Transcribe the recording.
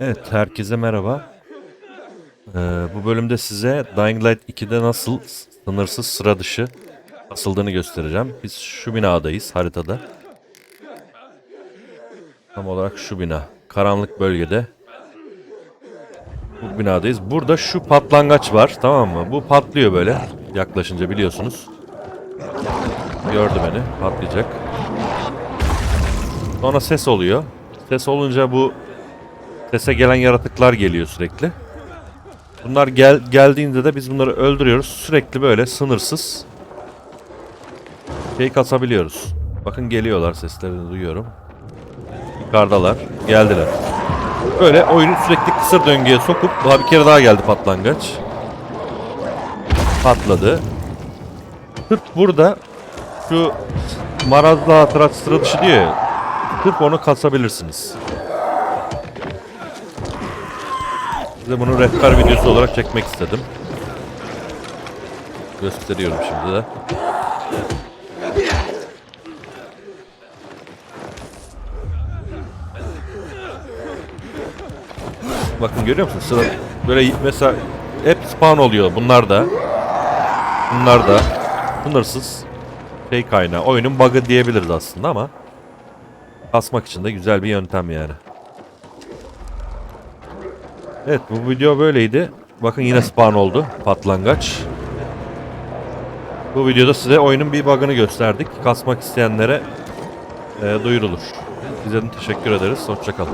Evet, herkese merhaba. Ee, bu bölümde size Dying Light 2'de nasıl sınırsız sıra dışı asıldığını göstereceğim. Biz şu binadayız haritada. Tam olarak şu bina. Karanlık bölgede. Bu binadayız. Burada şu patlangaç var tamam mı? Bu patlıyor böyle yaklaşınca biliyorsunuz. Gördü beni. Patlayacak. Sonra ses oluyor. Ses olunca bu Sese gelen yaratıklar geliyor sürekli. Bunlar gel geldiğinde de biz bunları öldürüyoruz. Sürekli böyle sınırsız şey kasabiliyoruz. Bakın geliyorlar seslerini duyuyorum. Yukarıdalar. Geldiler. Böyle oyunu sürekli kısır döngüye sokup daha bir kere daha geldi patlangaç. Patladı. Sırf burada şu marazlı hatırat sıra dışı diyor ya. Sırf onu kasabilirsiniz. Size bunu rehber videosu olarak çekmek istedim. Gösteriyorum şimdi de. Bakın görüyor musun? Sıra böyle mesela hep spawn oluyor. Bunlar da. Bunlar da. Sınırsız şey kaynağı. Oyunun bug'ı diyebiliriz aslında ama kasmak için de güzel bir yöntem yani. Evet bu video böyleydi. Bakın yine spawn oldu patlangaç. Bu videoda size oyunun bir bug'ını gösterdik. Kasmak isteyenlere e, duyurulur. Size teşekkür ederiz. Hoşçakalın.